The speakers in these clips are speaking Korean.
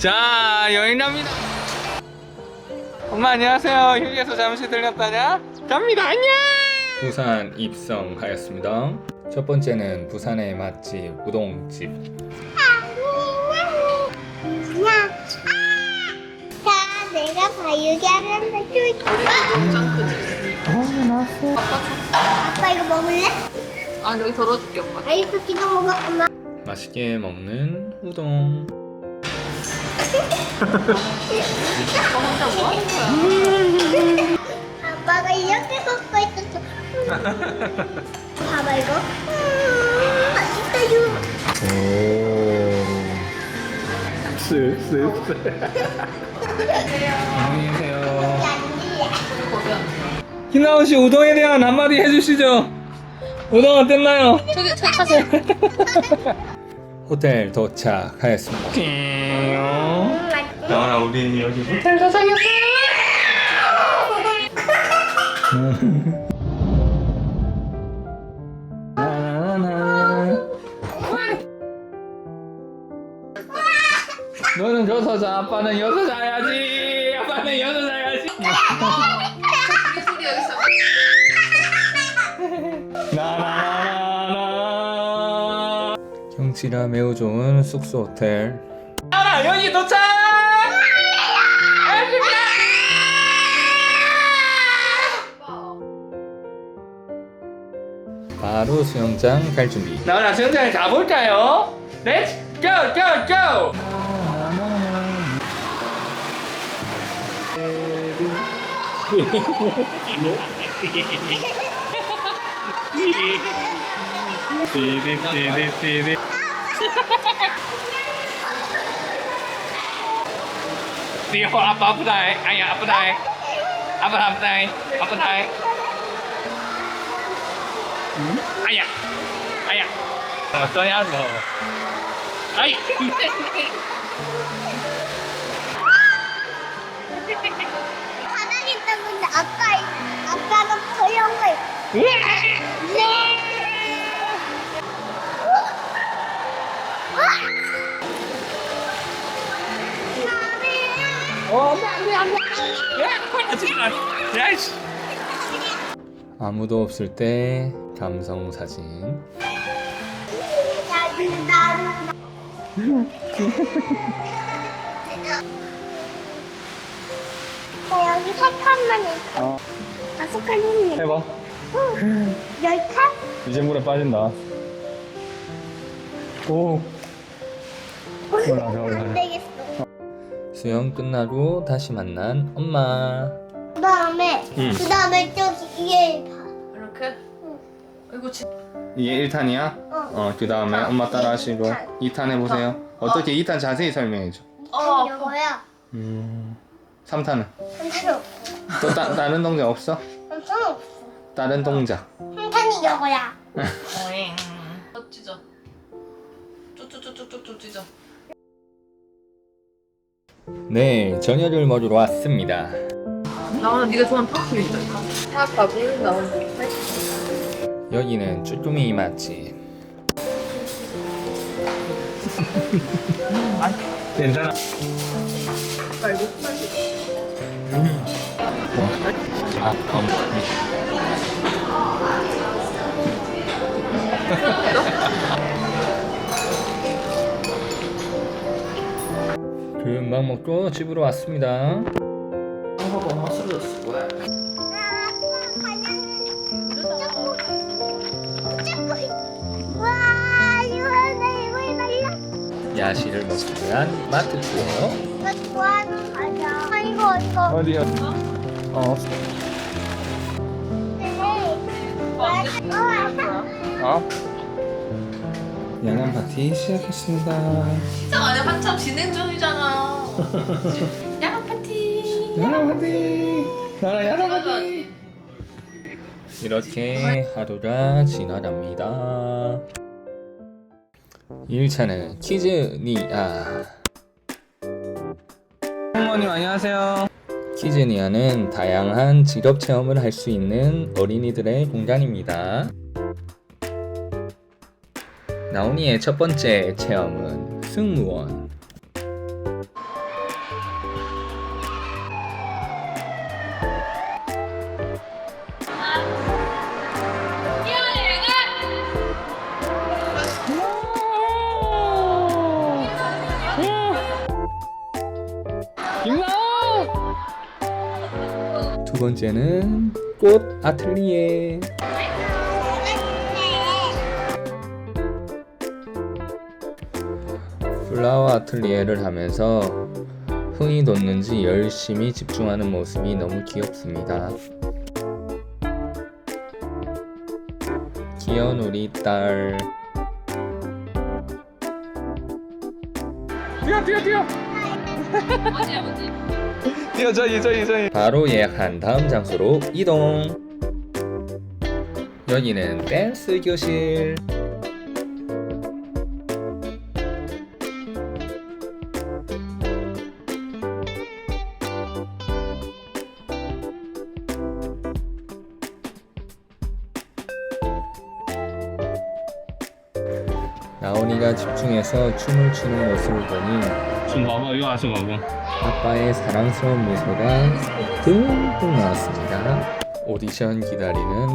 자 여행 갑니다 엄마 안녕하세요 휴게소 잠시 들렸다냐? 갑니다 안녕 부산 입성하였습니다 첫 번째는 부산의 맛집 우동집 그냥 아! 자 내가 바유기 하면서 줄까? 어 나왔어 아빠 이거 먹을래? 아 여기 덜어줄게 엄마 아이스크림 먹어 엄마 맛있게 먹는 우동 뭐? 아빠가 이렇게 먹고 있었어 봐봐 이거 음, 맛있어요 안녕히 계세요 김나원 씨 우동에 대한 한마디 해주시죠 우동 어땠나요? 저기 차 타세요 호텔 도착하였습니다 음, 나원아 우리 여기 호텔 도착했어요 나나나. 너는 저서 자 아빠는 여기서 자야지. 아빠는 여기서 자야지. 나나나나. 경치가 매우 좋은 숙소 호텔. 나나 여기 도착 바로 수영장 갈 준비 나나 수영장에 가볼까요? Let's go go go 띠디띠디띠디 뛰어 아빠 아프다 아야 아프다 아빠 아프다 아프다 어떠냐 너 아이 바닥에 있던 건데 야이씨 아무도 없을 때 감성 사진 나 여기 세 칸만 있어. 어 다섯 칸 있네. 해봐 응. 열 칸? 이제 물에 빠진다 오 올라가, 올라가. 안 되겠어. 수영 끝나고 다시 만난 엄마 그 다음에, 응. 그 다음에 저기 위에 봐. 이렇게 이거 지 이게 1탄이야? 어. 어, 그 다음에 어, 엄마 따라 하시고 이탄. 2탄 해보세요. 어떻게 2탄 자세히 설명해줘. 어, 이거야. 음, 3탄은? 한탄 없어. 또 따, 다른 동작 없어? 한탄 없어. 다른 동작. 한탄이 이거야. 어잉 어, 찢어 쭈쭈쭈쭈쭈 찢어 네, 저녁을 먹으러 왔습니다. 나오는 네가 좋아하는 탕수 있다 탕밥이 나오는 여기는 쭈꾸미 맛집. 괜찮아. 음. 아, 음. 금방 먹고 집으로 왔습니다. 야식을 먹기 위한 마트 투어. 나 좋아하는 과자. 아, 이거, 이거. 어디요? 어. 네. 와, 어? 야간 파티 시작했습니다. 시작 아니야 한참 진행 중이잖아 야간 파티 야간 파티. 나라 야간 파티. 맞아 이렇게 하루가 지나갑니다. 1차는 키즈니아. 어머님 안녕하세요. 키즈니아는 다양한 직업 체험을 할 수 있는 어린이들의 공간입니다. 나온이의 첫 번째 체험은 승무원. 번째는 꽃 아틀리에. 플라워 아틀리에를 하면서 흥이 돋는지 열심히 집중하는 모습이 너무 귀엽습니다. 귀여운 우리 딸. 뛰어 뛰어 뛰어. 어디 아버지? 저기 저기 저기. 바로 예약한 다음 장소로 이동. 여기는 댄스 교실. 나온이가 집중해서 춤을 추는 모습을 보니 좀 봐봐 이거 와서 봐봐 아빠의 사랑스러운 미소가 듬뿍 나왔습니다. 오디션 기다리는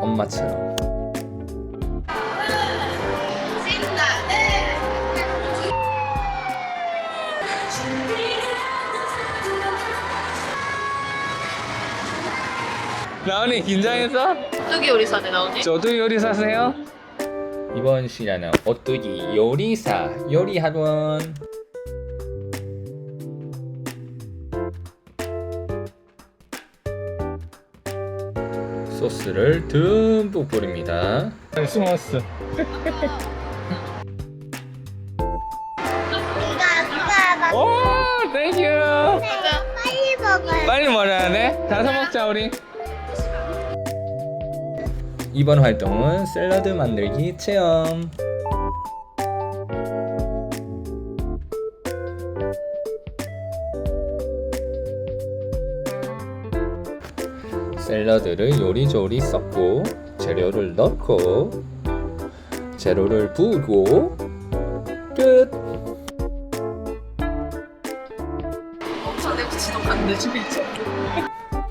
엄마처럼. 나은이 긴장해서? 어떻게 요리사네 나오니? 저도 요리사세요? 이번 시간은 오뚜기 요리사 요리학원 소스를 듬뿍 뿌립니다. 숨었어. 오 땡큐 빨리 먹어요. 빨리 먹어야 돼? 다섯 먹자 우리. 이번 활동은 샐러드 만들기 체험 샐러드를 요리조리 섞고 재료를 넣고 재료를 부고 끝.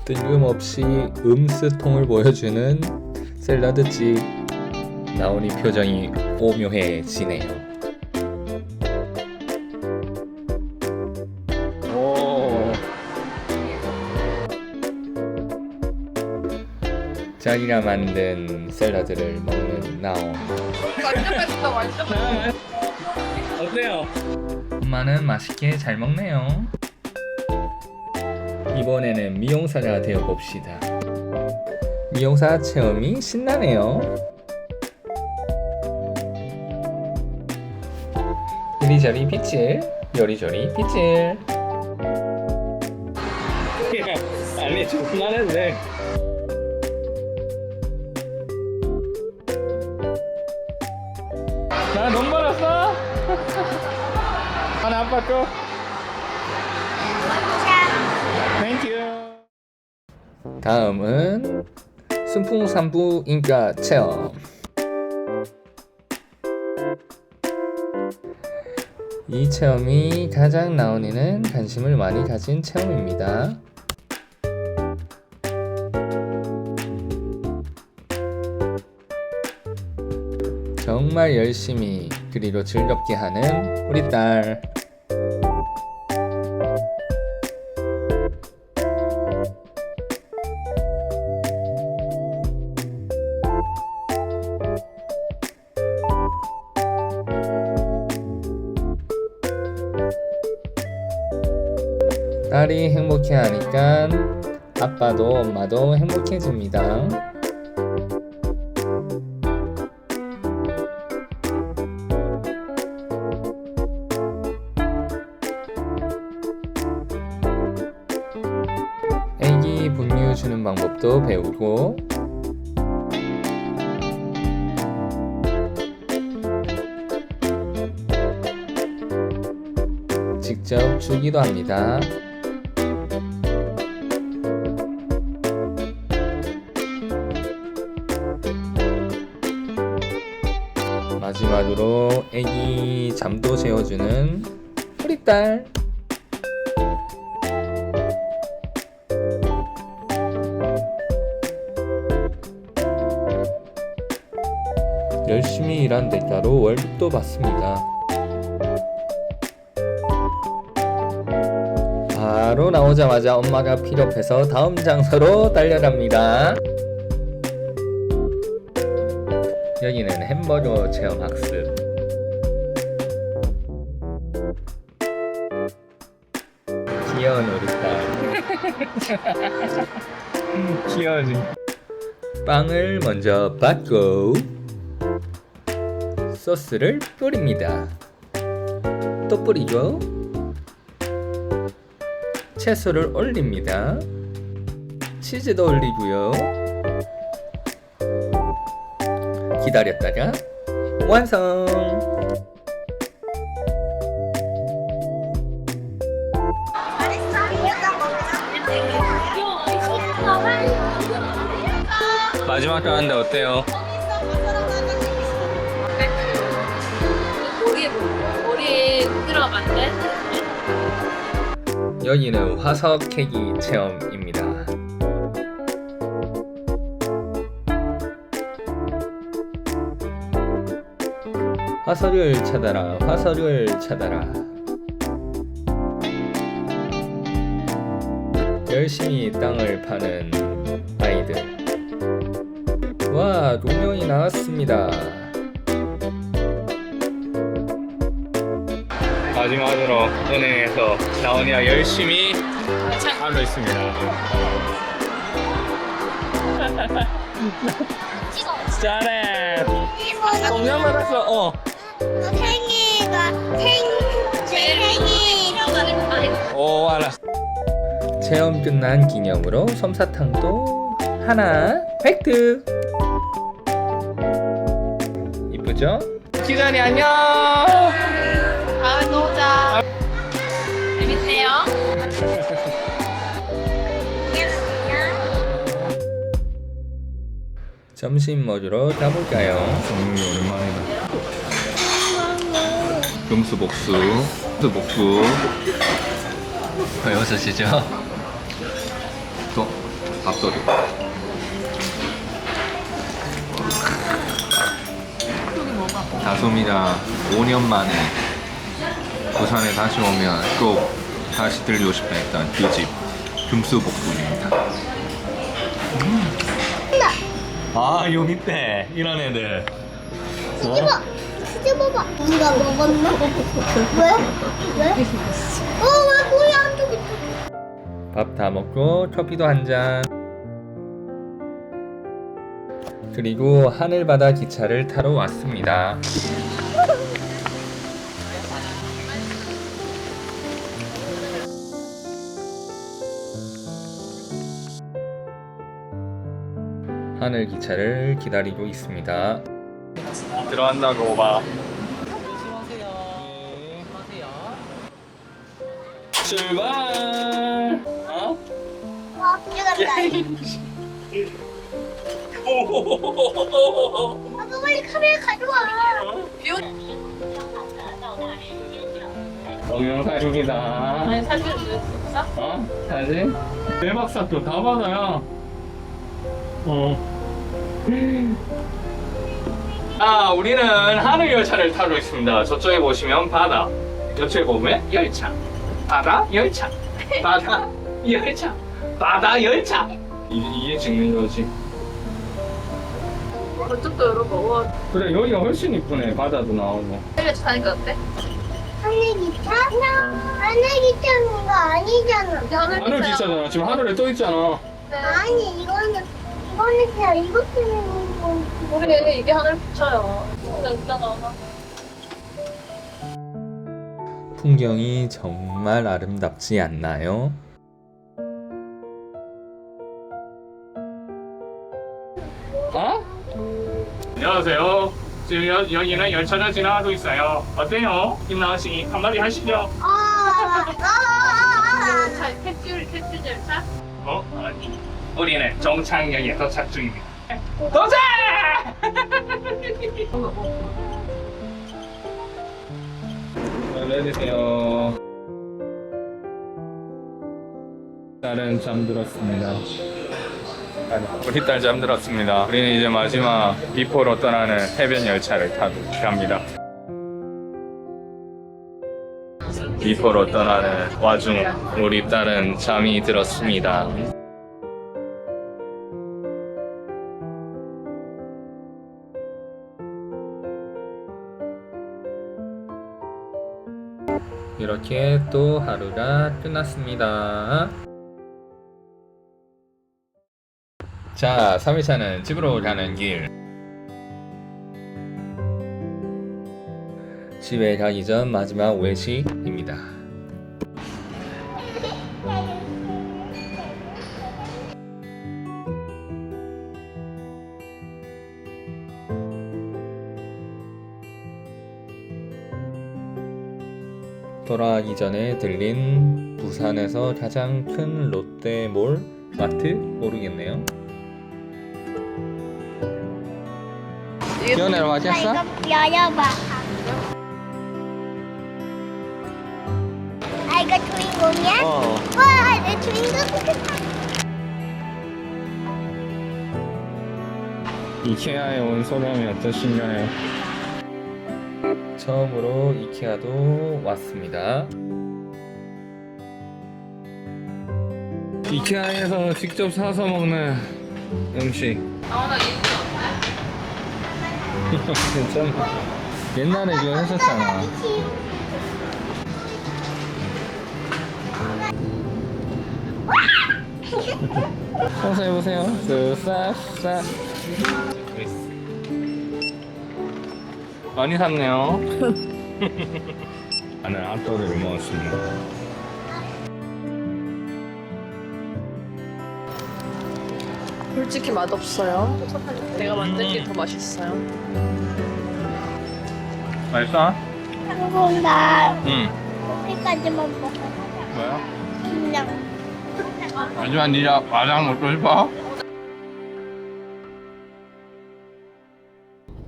뜬금없이 음스통을 보여주는 샐러드집 나온이 표정이 오묘해지네요. 자기가 만든 샐러드를 먹는 나온. 완전 맛있다 완전. 어때요? 엄마는 맛있게 잘 먹네요. 이번에는 미용사가 되어 봅시다. 미용사 체험이 신나네요. 이리저리 빗질, 요리조리 빗질. 아니 좀 그만했네 아빠 거. 땡큐. 다음은 순풍산부 인가 체험. 이 체험이 가장 나온이는 관심을 많이 가진 체험입니다. 정말 열심히 그리고 즐겁게 하는 우리 딸. 이 행복해 하니까 아빠도 엄마도 행복해집니다. 애기 분유 주는 방법도 배우고 직접 주기도 합니다. 마지막으로 애기 잠도 재워주는 우리 딸. 열심히 일한 대가로 월급도 받습니다. 아, 바로 나오자마자 엄마가 필요해서 다음 장소로 달려갑니다. 여기는 햄버거 체험 학습. 귀여운 우리 딸. 귀여워지. 빵을 먼저 받고 소스를 뿌립니다. 또 뿌리죠. 채소를 올립니다. 치즈도 올리고요. 기다렸다가 완성. 마지막 가는데 어때요? 머리에 머리에 들어간대. 여기는 화석 캐기 체험입니다. 화석을 찾아라, 화석을 찾아라. 열심히 땅을 파는 아이들. 와, 농명이 나왔습니다. 마지막으로 은행에서 나온이가 열심히 하고 있습니다. 잘해. 동영 받았어. 어. 제오 알았어. 체험 끝난 기념으로 솜사탕도 하나 획득. 이쁘죠? 기간이 안녕. 다음에 또 오자. 재밌네요. 점심 먹으러 가볼까요? 정리 오랜만이다. 금수복수, 금수복수. 배우셨시죠? 또 밥도리. 다솜이가 5년 만에 부산에 다시 오면 꼭 다시 들리고 싶다 했던 그집 금수복수입니다. 아 여기 있대 이런 애들 뒤집어 뒤집어봐 누가 먹었나? 왜? 왜? 어 왜 고기 안쪽에 밥다 먹고 커피도 한 잔 그리고 하늘바다 기차를 타러 왔습니다 하늘 기차를 기다리고 있습니다 들어간다고 봐 출발 어? 와 아빠 빨리 카메라 가져와 동영상 중이다 아니 사진 찍었어? 어? 사진? 대박 사건 다 받아요 어. 아 우리는 하늘 열차를 타고 있습니다. 저쪽에 보시면 바다 이쪽에 보면 열차. 바다 열차. 바다 열차. 바다 열차. 이, 이게 찍는 거지. 저쪽도 열어봐. 그래 여기가 훨씬 이쁘네 바다도 나오고. 헬레츠 타니까 어때? 하늘 기차? 하늘 기차는 거 아니잖아. 하늘 하늘 기차잖아. 지금 하늘에 떠 있잖아. 아니 이거는 이거는 그냥 이것 때문에 우리 이게 하늘 기차야. 근데 있잖아. 풍경이 정말 아름답지 않나요? 어? 안녕하세요. 지금 여, 여기는 열차가 지나가고 있어요. 어때요? 김나은 씨 한마디 하시죠. 아, 아, 아, 열차 캡슐 캡슐 열차? 어? 아니. 우리는 정창역에 도착 중입니다. 도착! 알려주세요. 딸은 잠들었습니다. 우리 딸 잠들었습니다. 우리는 이제 마지막 비포로 떠나는 해변 열차를 타고 갑니다. 비포로 떠나는 와중 우리 딸은 잠이 들었습니다. 이렇게 또 하루가 끝났습니다. 자, 3일차는 집으로 가는 길. 집에 가기 전 마지막 외식입니다. 돌아가기 전에 들린 부산에서 가장 큰 롯데몰 마트 모르겠네요. 나 왔겠어? 이거 열어봐. 아 이거 주인공이야? 어. 와, 내 주인공. 이케아에 온 소감이 어떠신가요? 처음으로 이케아도 왔습니다. 이케아에서 직접 사서 먹는 음식. 아나 괜찮아. 옛날에 이거 했었잖아. 청소 해보세요. 쓱싹싹. 많이 샀네요. 나는 핫도그를 먹었습니다. 솔직히 맛없어요. 내가 만든 게 더 맛있어요. 맛있어? 한국 나 응. 여기까지만 먹어. 뭐야? 그냥. 하지만 니가 마장 먹고 싶어?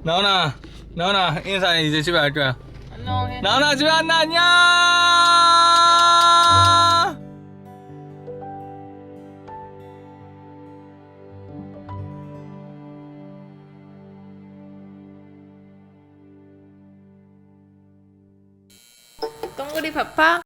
나훈아, 나훈아 인사해 이제 집에 갈 거야. 안녕해. 나훈아 집에 왔나 안녕. 동그리 파파.